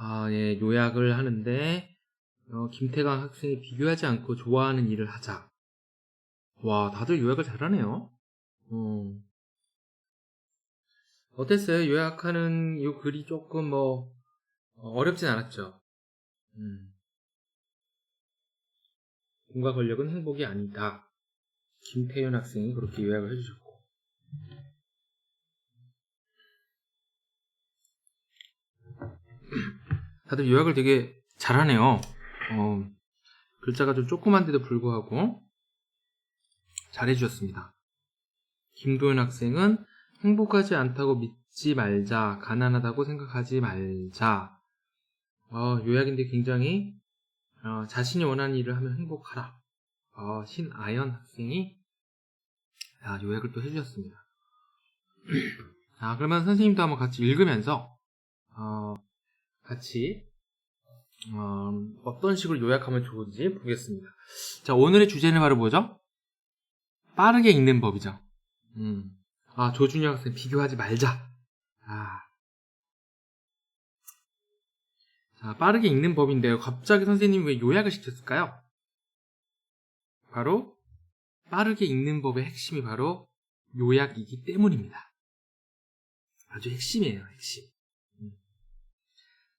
아, 예, 요약을 하는데, 어, 김태강 학생이 비교하지 않고 좋아하는 일을 하자. 와, 다들 요약을 잘하네요. 어. 어땠어요? 요약하는 이 글이 조금 뭐, 어, 어렵진 않았죠? 음. 돈과 권력은 행복이 아니다. 김태현 학생이 그렇게 요약을 해주셨고. 다들 요약을 되게 잘하네요. 어, 글자가 좀 조그만데도 불구하고 잘해주셨습니다. 김도현 학생은 행복하지 않다고 믿지 말자, 가난하다고 생각하지 말자. 어, 요약인데 굉장히 어, 자신이 원하는 일을 하면 행복하라. 어, 신아연 학생이 아, 요약을 또 해주셨습니다. 자, 그러면 선생님도 한번 같이 읽으면서 어, 같이 어, 떤 식으로 요약하면 좋은지 보겠습니다. 자, 오늘의 주제는 바로 뭐죠? 빠르게 읽는 법이죠. 음. 아, 조준혁 학생 비교하지 말자. 아. 자, 빠르게 읽는 법인데요. 갑자기 선생님이 왜 요약을 시켰을까요? 바로 빠르게 읽는 법의 핵심이 바로 요약이기 때문입니다. 아주 핵심이에요, 핵심.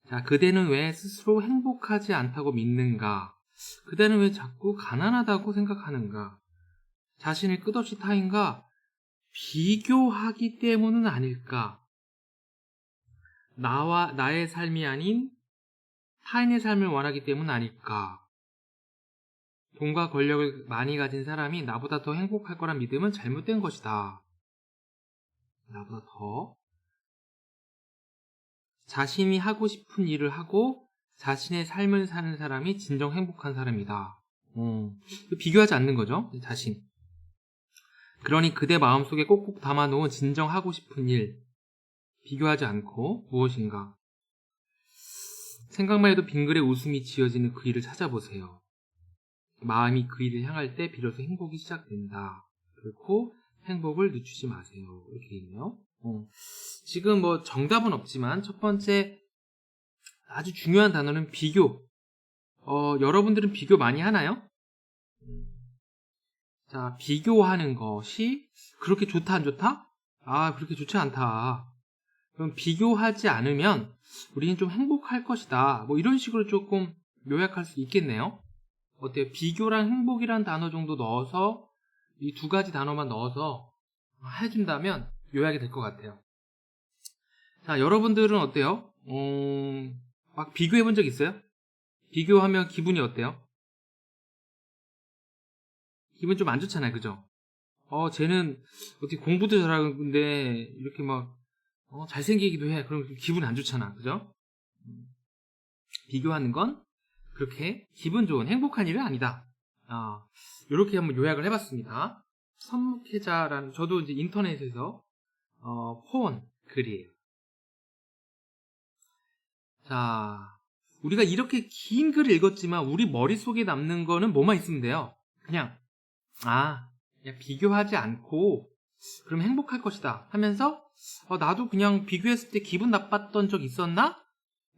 음. 자, 그대는 왜 스스로 행복하지 않다고 믿는가? 그대는 왜 자꾸 가난하다고 생각하는가? 자신을 끝없이 타인과 비교하기 때문은 아닐까? 나와 나의 삶이 아닌 타인의 삶을 원하기 때문 아닐까? 돈과 권력을 많이 가진 사람이 나보다 더 행복할 거란 믿음은 잘못된 것이다. 나보다 더 자신이 하고 싶은 일을 하고 자신의 삶을 사는 사람이 진정 행복한 사람이다. 어, 비교하지 않는 거죠. 자신. 그러니 그대 마음속에 꼭꼭 담아놓은 진정 하고 싶은 일, 비교하지 않고 무엇인가. 생각만 해도 빙글에 웃음이 지어지는 그 일을 찾아보세요. 마음이 그 일을 향할 때 비로소 행복이 시작된다. 그렇고 행복을 늦추지 마세요. 이렇게 있네요. 어. 지금 뭐 정답은 없지만 첫 번째 아주 중요한 단어는 비교. 어, 여러분들은 비교 많이 하나요? 자, 비교하는 것이 그렇게 좋다 안 좋다? 아, 그렇게 좋지 않다. 그럼 비교하지 않으면 우리는 좀 행복할 것이다. 뭐 이런 식으로 조금 요약할 수 있겠네요. 어때요? 비교랑 행복이란 단어 정도 넣어서 이 두 가지 단어만 넣어서 해준다면 요약이 될 것 같아요. 자, 여러분들은 어때요? 음, 막 비교해 본 적 있어요? 비교하면 기분이 어때요? 기분 좀 안 좋잖아요, 그죠? 어, 쟤는 어떻게 공부도 잘하는데 이렇게 막 어, 잘생기기도 해. 그럼 기분 안 좋잖아, 그죠? 음, 비교하는 건 그렇게 기분 좋은 행복한 일은 아니다. 아, 이렇게 한번 요약을 해봤습니다. 선목회자라는 저도 이제 인터넷에서 어, 포온 글이에요. 자, 우리가 이렇게 긴 글을 읽었지만 우리 머릿속에 남는 거는 뭐만 있으면 돼요. 그냥 아, 그냥 비교하지 않고 그럼 행복할 것이다 하면서 어, 나도 그냥 비교했을 때 기분 나빴던 적 있었나?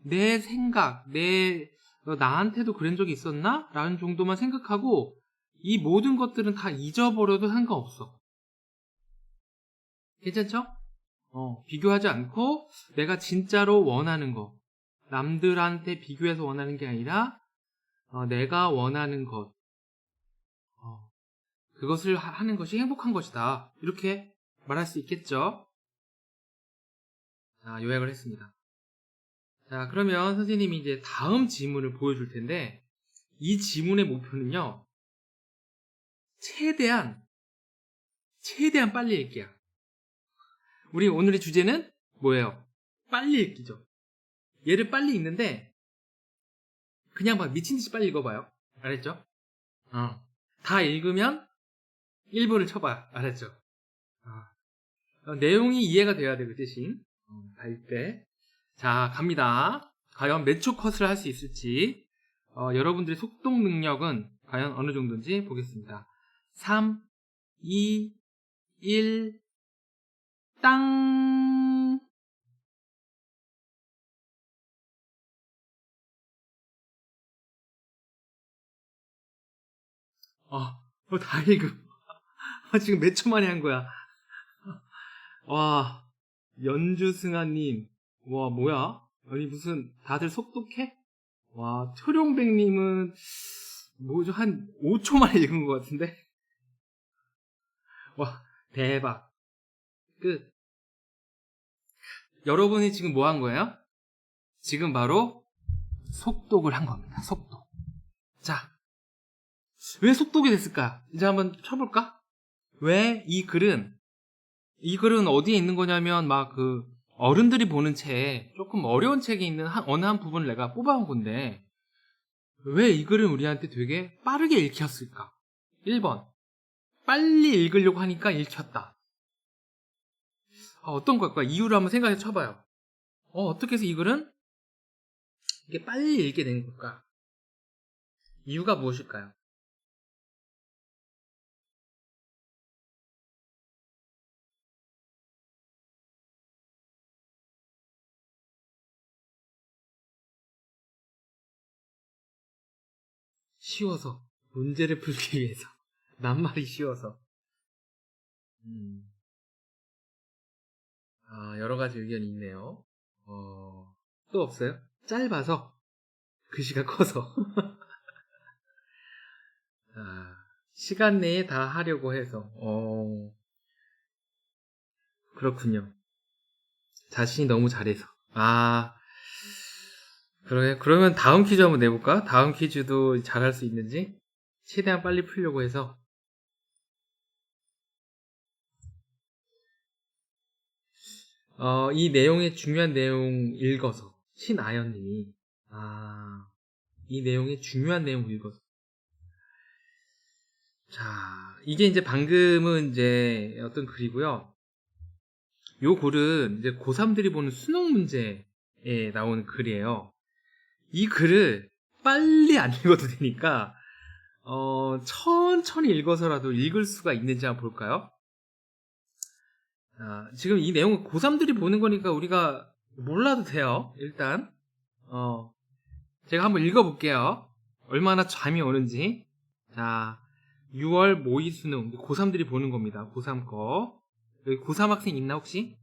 내 생각, 내 어, 나한테도 그런 적이 있었나? 라는 정도만 생각하고 이 모든 것들은 다 잊어버려도 상관없어. 괜찮죠? 어, 비교하지 않고 내가 진짜로 원하는 거. 남들한테 비교해서 원하는 게 아니라 어, 내가 원하는 것. 어, 그것을 하, 는 것이 행복한 것이다. 이렇게 말할 수 있겠죠? 자, 요약을 했습니다. 자, 그러면 선생님이 이제 다음 지문을 보여줄 텐데, 이 지문의 목표는요, 최대한, 최대한 빨리 읽기야. 우리 오늘의 주제는 뭐예요? 빨리 읽기죠. 얘를 빨리 읽는데, 그냥 막 미친 듯이 빨리 읽어봐요. 알았죠? 어. 다 읽으면 1분을 쳐봐요. 알았죠? 어. 어, 내용이 이해가 돼야 돼, 그 대신. 어, 갈 때. 자, 갑니다. 과연 몇 초 컷을 할 수 있을지. 어, 여러분들의 속독 능력은 과연 어느 정도인지 보겠습니다. 3, 2, 1, 땅. 아, 어, 다 읽음. 아, 지금 몇 초 만에 한 거야. 와, 연주승아님. 와, 뭐야? 아니, 무슨, 다들 속독해? 와, 초룡백님은, 뭐죠? 한 5초 만에 읽은 것 같은데? 와, 대박. 끝. 여러분이 지금 뭐 한 거예요? 지금 바로 속독을 한 겁니다. 속독. 자, 왜 속독이 됐을까? 이제 한번 쳐볼까? 왜 이 글은, 이 글은 어디에 있는 거냐면, 막 그, 어른들이 보는 책, 조금 어려운 책에 있는 한, 어느 한 부분을 내가 뽑아온 건데, 왜 이 글은 우리한테 되게 빠르게 읽혔을까? 1번. 빨리 읽으려고 하니까 읽혔다. 아, 어떤 걸까? 이유를 한번 생각해 쳐봐요. 어, 어떻게 해서 이 글은 이게 빨리 읽게 된 걸까? 이유가 무엇일까요? 쉬워서 문제를 풀기 위해서 낱말이 쉬워서 음. 아, 여러 가지 의견이 있네요. 어, 또 없어요? 짧아서 글씨가 커서 아, 시간 내에 다 하려고 해서 어, 그렇군요. 자신이 너무 잘해서 아 그러게 그러면 다음 퀴즈 한번 내볼까? 다음 퀴즈도 잘할 수 있는지 최대한 빨리 풀려고 해서 어, 이 내용의 중요한 내용 읽어서 신아연님이 아, 이 내용의 중요한 내용 읽어서 자, 이게 이제 방금은 이제 어떤 글이고요. 요 글은 이제 고3들이 보는 수능 문제에 나오는 글이에요. 이 글을 빨리 안 읽어도 되니까 어, 천천히 읽어서라도 읽을 수가 있는지 한번 볼까요? 아, 지금 이 내용은 고3들이 보는 거니까 우리가 몰라도 돼요. 일단 어, 제가 한번 읽어볼게요. 얼마나 잠이 오는지. 자, 6월 모의 수능 고3들이 보는 겁니다. 고3 거. 여기 고3 학생 있나 혹시?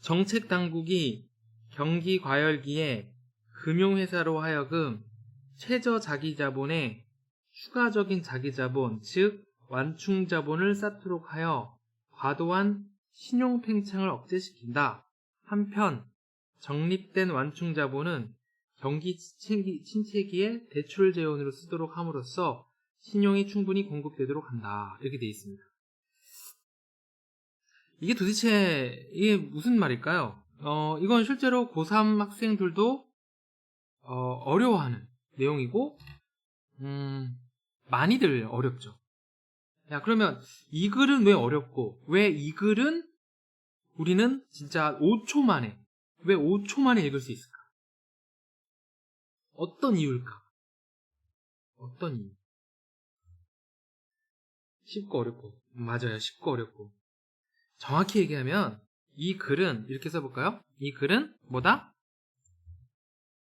정책 당국이 경기 과열기에 금융회사로 하여금 최저 자기 자본에 추가적인 자기 자본, 즉 완충 자본을 쌓도록 하여 과도한 신용 팽창을 억제시킨다. 한편 적립된 완충자본은 경기 침체기- 침체기에 대출 재원으로 쓰도록 함으로써 신용이 충분히 공급되도록 한다. 이렇게 되어 있습니다. 이게 도대체 이게 무슨 말일까요? 어, 이건 실제로 고3 학생들도 어, 려워하는 내용이고 음, 많이들 어렵죠. 야, 그러면 이 글은 왜 어렵고 왜 이 글은 우리는 진짜 5초 만에 왜 5초 만에 읽을 수 있을까? 어떤 이유일까? 어떤 이유? 쉽고 어렵고 맞아요. 쉽고 어렵고 정확히 얘기하면 이 글은 이렇게 써볼까요? 이 글은 뭐다?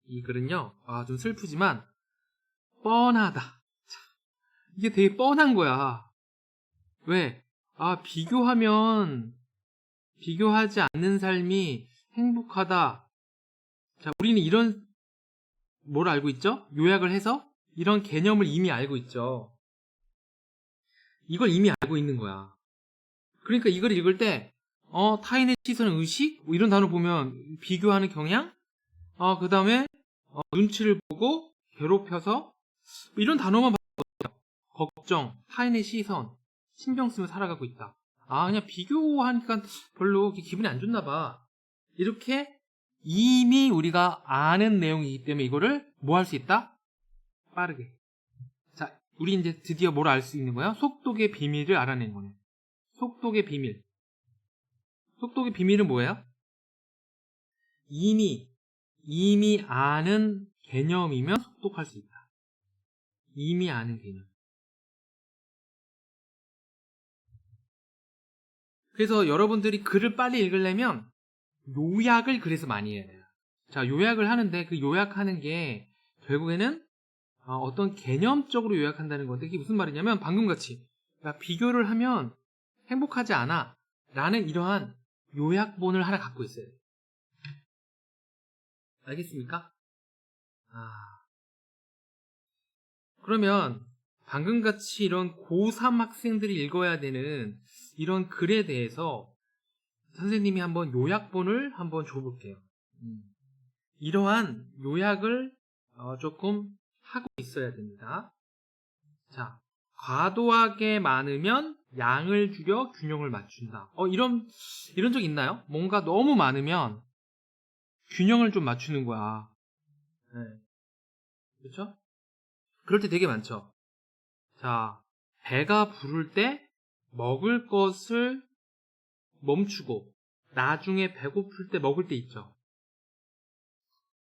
이 글은요, 아, 좀 슬프지만, 뻔하다. 자, 이게 되게 뻔한 거야. 왜? 아, 비교하면, 비교하지 않는 삶이 행복하다. 자, 우리는 이런, 뭘 알고 있죠? 요약을 해서 이런 개념을 이미 알고 있죠. 이걸 이미 알고 있는 거야. 그러니까 이걸 읽을 때, 어, 타인의 시선 의식? 뭐 이런 단어 보면 비교하는 경향? 어, 그 다음에, 어, 눈치를 보고 괴롭혀서 뭐 이런 단어만 봐도 걱정, 타인의 시선, 신경 쓰며 살아가고 있다. 아, 그냥 비교하니까 별로 기분이 안 좋나 봐. 이렇게 이미 우리가 아는 내용이기 때문에 이거를 뭐 할 수 있다? 빠르게. 자, 우리 이제 드디어 뭘 알 수 있는 거야? 속독의 비밀을 알아낸 거네. 속독의 비밀. 속독의 비밀은 뭐예요? 이미, 이미 아는 개념이면 속독할 수 있다. 이미 아는 개념. 그래서 여러분들이 글을 빨리 읽으려면 요약을 그래서 많이 해야 돼요. 자, 요약을 하는데 그 요약하는 게 결국에는 어, 떤 개념적으로 요약한다는 건데 이게 무슨 말이냐면 방금 같이 비교를 하면 행복하지 않아 라는 이러한 요약본을 하나 갖고 있어요. 알겠습니까? 아. 그러면 방금 같이 이런 고3 학생들이 읽어야 되는 이런 글에 대해서 선생님이 한번 요약본을 한번 줘볼게요. 음. 이러한 요약을 어, 조금 하고 있어야 됩니다. 자, 과도하게 많으면 양을 줄여 균형을 맞춘다. 어, 이런, 이런 적 있나요? 뭔가 너무 많으면 균형을 좀 맞추는 거야. 네. 그렇죠? 그럴 때 되게 많죠. 자, 배가 부를 때 먹을 것을 멈추고 나중에 배고플 때 먹을 때 있죠.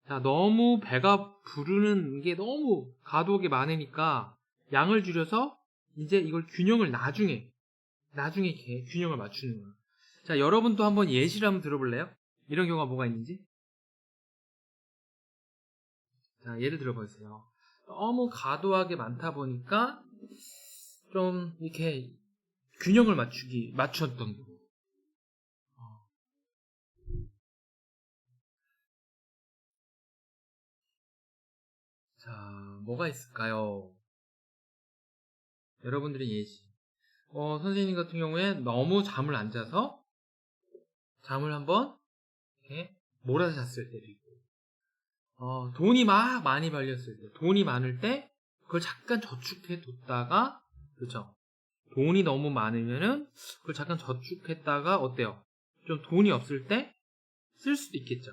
자, 너무 배가 부르는 게 너무 과도하게 많으니까 양을 줄여서 이제 이걸 균형을 나중에 나중에 균형을 맞추는 거예요. 자, 여러분도 한번 예시를 한번 들어볼래요? 이런 경우가 뭐가 있는지? 자, 예를 들어보세요. 너무 과도하게 많다 보니까 좀 이렇게 균형을 맞추기 맞추었던 거. 어. 자, 뭐가 있을까요? 여러분들의 예시. 어, 선생님 같은 경우에 너무 잠을 안 자서 잠을 한번 이렇게 몰아서 잤을 때도 있고, 어, 돈이 막 많이 발렸을 때, 돈이 많을 때 그걸 잠깐 저축해 뒀다가, 그렇죠? 돈이 너무 많으면은 그걸 잠깐 저축했다가 어때요? 좀 돈이 없을 때 쓸 수도 있겠죠.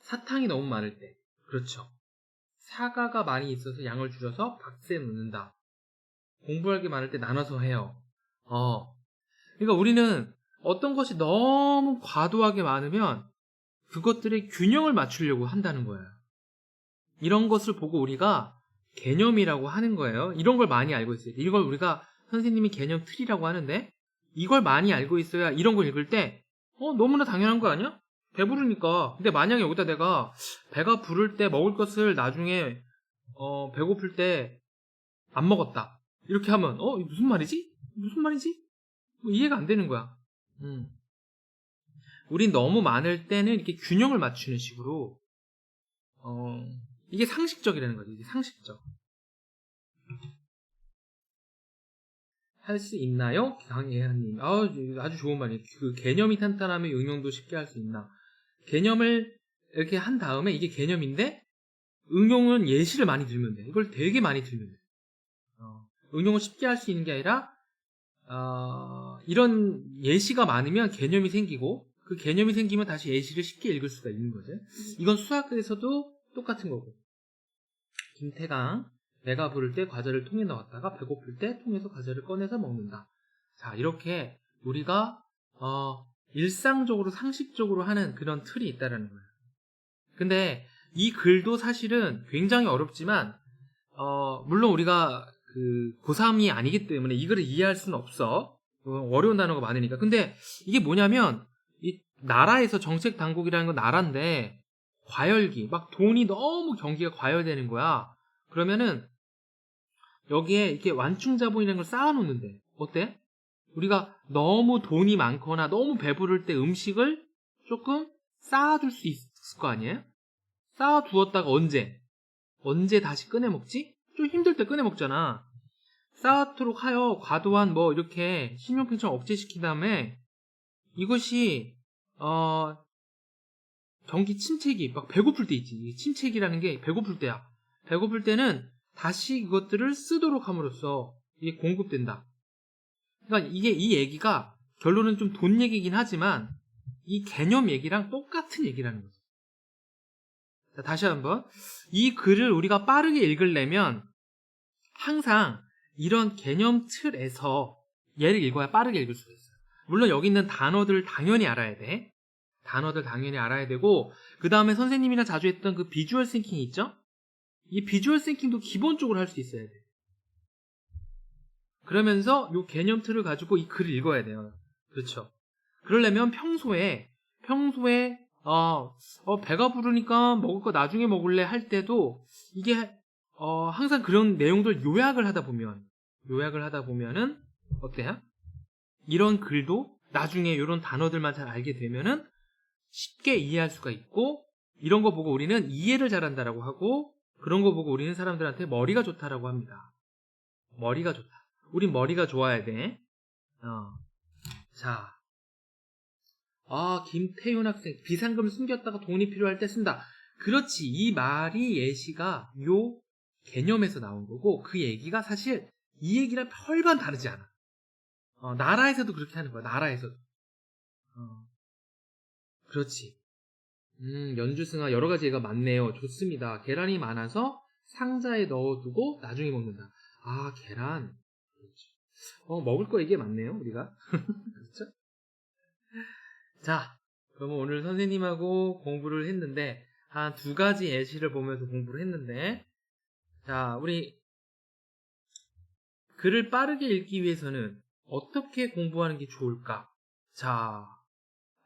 사탕이 너무 많을 때, 그렇죠. 사과가 많이 있어서 양을 줄여서 박스에 넣는다. 공부할 게 많을 때 나눠서 해요. 어. 그러니까 우리는 어떤 것이 너무 과도하게 많으면 그것들의 균형을 맞추려고 한다는 거예요. 이런 것을 보고 우리가 개념이라고 하는 거예요. 이런 걸 많이 알고 있어요. 이걸 우리가 선생님이 개념 틀이라고 하는데 이걸 많이 알고 있어야 이런 걸 읽을 때 어, 너무나 당연한 거 아니야? 배부르니까. 근데 만약에 여기다 내가 배가 부를 때 먹을 것을 나중에 어, 배고플 때 안 먹었다. 이렇게 하면 어 무슨 말이지? 무슨 말이지? 뭐 이해가 안 되는 거야. 음. 우린 너무 많을 때는 이렇게 균형을 맞추는 식으로 어, 이게 상식적이라는 거죠. 이게 상식적. 할 수 있나요? 강예한님. 아, 아주 좋은 말이에요. 그 개념이 탄탄하면 응용도 쉽게 할 수 있나. 개념을 이렇게 한 다음에 이게 개념인데 응용은 예시를 많이 들면 돼. 이걸 되게 많이 들면 돼. 어, 응용을 쉽게 할 수 있는 게 아니라 어, 이런 예시가 많으면 개념이 생기고 그 개념이 생기면 다시 예시를 쉽게 읽을 수가 있는 거죠. 이건 수학에서도 똑같은 거고. 김태강 배가 부를 때 과자를 통에 넣었다가 배고플 때 통에서 과자를 꺼내서 먹는다. 자 이렇게 우리가 어, 일상적으로 상식적으로 하는 그런 틀이 있다라는 거예요. 근데 이 글도 사실은 굉장히 어렵지만 어, 물론 우리가 그 고3이 아니기 때문에 이 글을 이해할 수는 없어. 어, 어려운 단어가 많으니까. 근데 이게 뭐냐면 이 나라에서 정책 당국이라는 건 나라인데 과열기 막 돈이 너무 경기가 과열되는 거야. 그러면은 여기에 이렇게 완충 자본이라는 걸 쌓아놓는데 어때? 우리가 너무 돈이 많거나 너무 배부를 때 음식을 조금 쌓아둘 수 있을 거 아니에요? 쌓아두었다가 언제? 언제 다시 꺼내 먹지? 좀 힘들 때 꺼내 먹잖아. 쌓아도록 하여 과도한 뭐 이렇게 신용평점 억제시킨 다음에 이것이 어 경기 침체기 막 배고플 때 있지. 침체기라는 게 배고플 때야. 배고플 때는 다시 이것들을 쓰도록 함으로써 이게 공급된다. 그러니까 이게 이 얘기가 결론은 좀 돈 얘기긴 하지만 이 개념 얘기랑 똑같은 얘기라는 거죠. 자, 다시 한번 이 글을 우리가 빠르게 읽으려면 항상 이런 개념 틀에서 얘를 읽어야 빠르게 읽을 수가 있어요. 물론 여기 있는 단어들 당연히 알아야 돼. 단어들 당연히 알아야 되고 그 다음에 선생님이랑 자주 했던 그 비주얼 싱킹 있죠? 이 비주얼 싱킹도 기본적으로 할 수 있어야 돼. 그러면서 이 개념 틀을 가지고 이 글을 읽어야 돼요. 그렇죠. 그러려면 평소에 평소에 어, 어, 배가 부르니까 먹을 거 나중에 먹을래 할 때도 이게 어, 항상 그런 내용들 요약을 하다 보면 요약을 하다 보면은 어때요? 이런 글도 나중에 이런 단어들만 잘 알게 되면은 쉽게 이해할 수가 있고 이런 거 보고 우리는 이해를 잘한다라고 하고 그런 거 보고 우리는 사람들한테 머리가 좋다라고 합니다. 머리가 좋다. 우린 머리가 좋아야 돼. 어. 자. 아, 김태윤 학생, 비상금 숨겼다가 돈이 필요할 때 쓴다. 그렇지. 이 말이 예시가 요 개념에서 나온 거고, 그 얘기가 사실 이 얘기랑 별반 다르지 않아. 어, 나라에서도 그렇게 하는 거야, 나라에서도. 어. 그렇지. 음, 연주승아, 여러 가지 얘가 많네요. 좋습니다. 계란이 많아서 상자에 넣어두고 나중에 먹는다. 아, 계란. 그렇지. 어, 먹을 거 이게 많네요, 우리가. 그렇죠? 자, 그러면 오늘 선생님하고 공부를 했는데, 한 두 가지 예시를 보면서 공부를 했는데, 자, 우리 글을 빠르게 읽기 위해서는 어떻게 공부하는 게 좋을까? 자,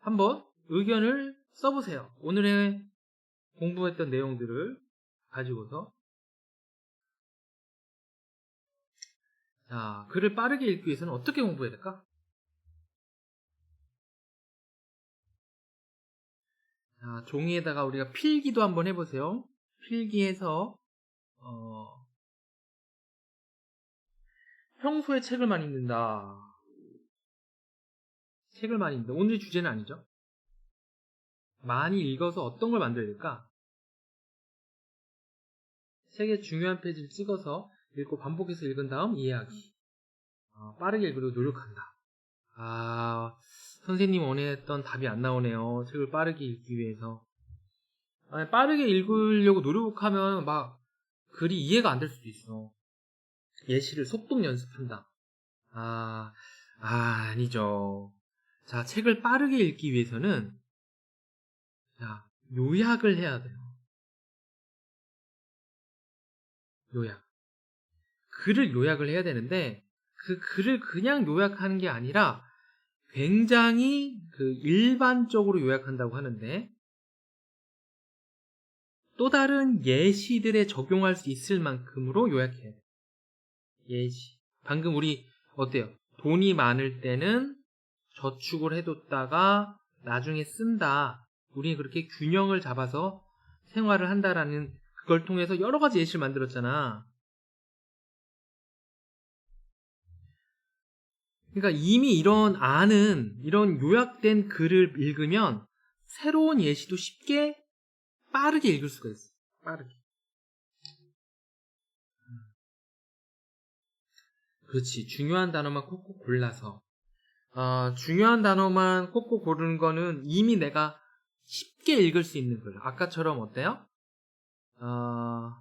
한번 의견을 써보세요. 오늘의 공부했던 내용들을 가지고서. 자, 글을 빠르게 읽기 위해서는 어떻게 공부해야 될까? 자, 종이에다가 우리가 필기도 한번 해보세요. 필기해서, 어, 평소에 책을 많이 읽는다. 책을 많이 읽는다. 오늘 주제는 아니죠. 많이 읽어서 어떤 걸 만들어야 될까? 책의 중요한 페이지를 찍어서 읽고 반복해서 읽은 다음 이해하기. 어, 빠르게 읽으려고 노력한다. 아, 선생님 원했던 답이 안 나오네요. 책을 빠르게 읽기 위해서. 아니, 빠르게 읽으려고 노력하면 막 글이 이해가 안 될 수도 있어. 예시를 속독 연습한다. 아, 아, 아니죠. 자, 책을 빠르게 읽기 위해서는 자, 요약을 해야 돼요. 요약. 글을 요약을 해야 되는데 그 글을 그냥 요약하는 게 아니라 굉장히 그 일반적으로 요약한다고 하는데 또 다른 예시들에 적용할 수 있을 만큼으로 요약해야 돼요. 예시. 방금 우리 어때요? 돈이 많을 때는 저축을 해뒀다가 나중에 쓴다. 우리 그렇게 균형을 잡아서 생활을 한다라는 그걸 통해서 여러 가지 예시를 만들었잖아. 그러니까 이미 이런 아는 이런 요약된 글을 읽으면 새로운 예시도 쉽게 빠르게 읽을 수가 있어. 빠르게. 그렇지. 중요한 단어만 콕콕 골라서. 어, 중요한 단어만 콕콕 고르는 거는 이미 내가 쉽게 읽을 수 있는 글. 아까처럼 어때요? 어,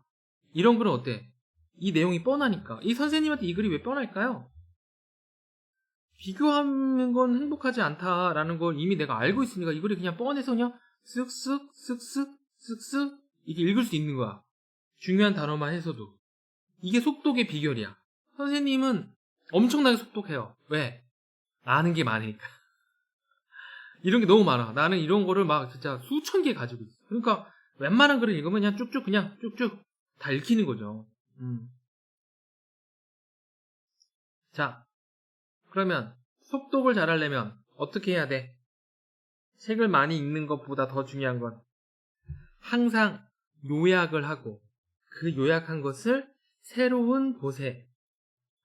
이런 글은 어때? 이 내용이 뻔하니까. 이 선생님한테 이 글이 왜 뻔할까요? 비교하는 건 행복하지 않다라는 걸 이미 내가 알고 있으니까 이 글이 그냥 뻔해서 그냥 쓱쓱, 쓱쓱, 쓱쓱 이게 읽을 수 있는 거야. 중요한 단어만 해서도. 이게 속독의 비결이야. 선생님은 엄청나게 속독해요. 왜? 아는 게 많으니까. 이런 게 너무 많아. 나는 이런 거를 막 진짜 수천 개 가지고 있어. 그러니까 웬만한 글을 읽으면 그냥 쭉쭉 그냥 쭉쭉 다 읽히는 거죠. 음. 자, 그러면 속독을 잘하려면 어떻게 해야 돼? 책을 많이 읽는 것보다 더 중요한 건 항상 요약을 하고 그 요약한 것을 새로운 곳에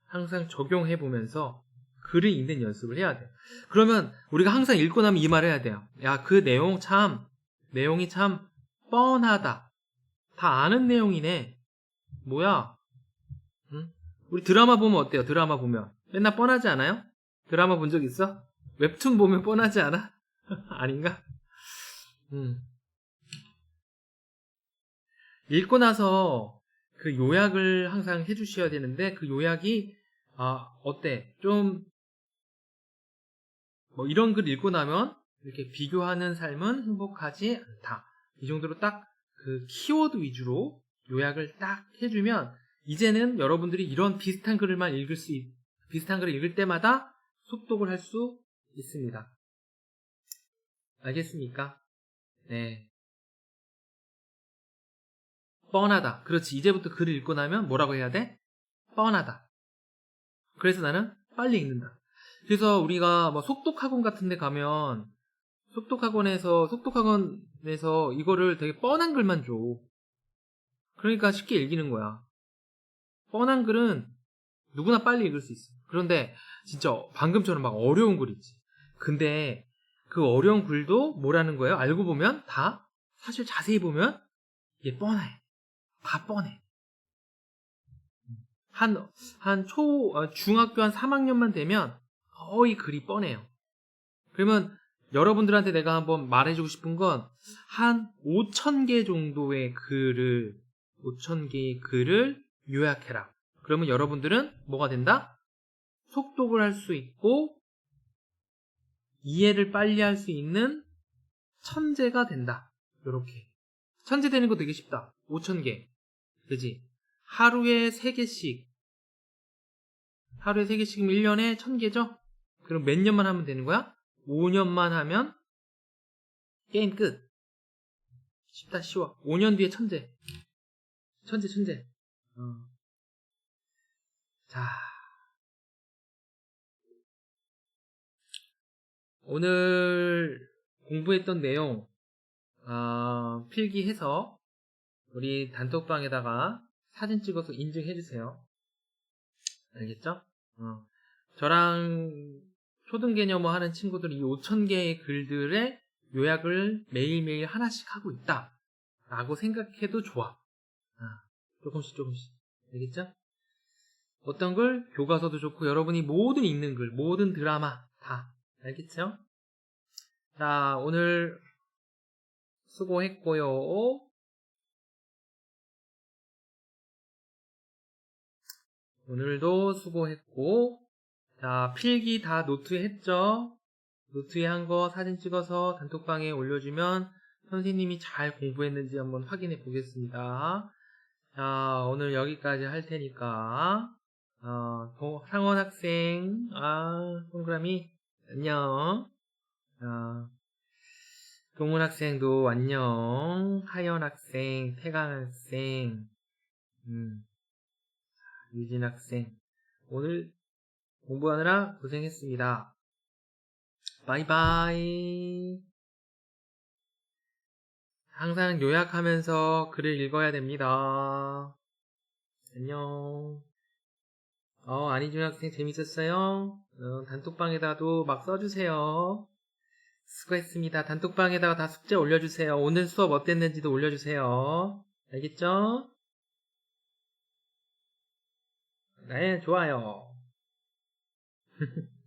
항상 적용해 보면서 글을 읽는 연습을 해야 돼요. 그러면 우리가 항상 읽고 나면 이 말을 해야 돼요. 야, 그 내용 참, 내용이 참 뻔하다. 다 아는 내용이네. 뭐야? 응? 우리 드라마 보면 어때요? 드라마 보면. 맨날 뻔하지 않아요? 드라마 본 적 있어? 웹툰 보면 뻔하지 않아? 아닌가? 음. 읽고 나서 그 요약을 항상 해주셔야 되는데 그 요약이 아 어때? 좀 뭐 이런 글 읽고 나면 이렇게 비교하는 삶은 행복하지 않다. 이 정도로 딱 그 키워드 위주로 요약을 딱 해주면 이제는 여러분들이 이런 비슷한 글을만 읽을 수 있, 비슷한 글을 읽을 때마다 속독을 할 수 있습니다. 알겠습니까? 네. 뻔하다. 그렇지. 이제부터 글을 읽고 나면 뭐라고 해야 돼? 뻔하다. 그래서 나는 빨리 읽는다. 그래서 우리가 뭐 속독학원 같은 데 가면 속독학원에서 속독학원에서 이거를 되게 뻔한 글만 줘. 그러니까 쉽게 읽히는 거야. 뻔한 글은 누구나 빨리 읽을 수 있어. 그런데 진짜 방금처럼 막 어려운 글 있지. 근데 그 어려운 글도 뭐라는 거예요? 알고 보면 다 사실 자세히 보면 이게 뻔해. 다 뻔해. 한, 한 초, 어, 중학교 한 3학년만 되면 거의 글이 뻔해요. 그러면 여러분들한테 내가 한번 말해주고 싶은 건 한 5,000개 정도의 글을, 5,000개의 글을 요약해라. 그러면 여러분들은 뭐가 된다? 속독을 할 수 있고, 이해를 빨리 할 수 있는 천재가 된다. 요렇게. 천재 되는 거 되게 쉽다. 5,000개. 그지? 하루에 3개씩. 하루에 3개씩이면 1년에 1000개죠? 그럼 몇 년만 하면 되는 거야? 5년만 하면 게임 끝. 쉽다, 쉬워. 5년 뒤에 천재. 천재, 천재. 어. 자. 오늘 공부했던 내용, 어, 필기해서 우리 단톡방에다가 사진 찍어서 인증해주세요. 알겠죠? 어. 저랑 초등 개념어 하는 친구들이 이 5,000개의 글들의 요약을 매일매일 하나씩 하고 있다. 라고 생각해도 좋아. 아, 조금씩 조금씩. 알겠죠? 어떤 글? 교과서도 좋고 여러분이 모든 읽는 글, 모든 드라마 다. 알겠죠? 자, 오늘 수고했고요. 오늘도 수고했고, 자, 필기 다 노트에 했죠? 노트에 한 거 사진 찍어서 단톡방에 올려주면 선생님이 잘 공부했는지 한번 확인해 보겠습니다. 자, 오늘 여기까지 할 테니까, 어, 도- 상원 학생, 아, 동그라미, 안녕. 어, 동훈 학생도 안녕. 하연 학생, 태강 학생, 음, 유진 학생. 오늘 공부하느라 고생했습니다. 바이바이. 항상 요약하면서 글을 읽어야 됩니다. 안녕. 어, 안희준 학생 재밌었어요? 어, 단톡방에다도 막 써주세요. 수고했습니다. 단톡방에다가 다 숙제 올려주세요. 오늘 수업 어땠는지도 올려주세요. 알겠죠? 네, 좋아요.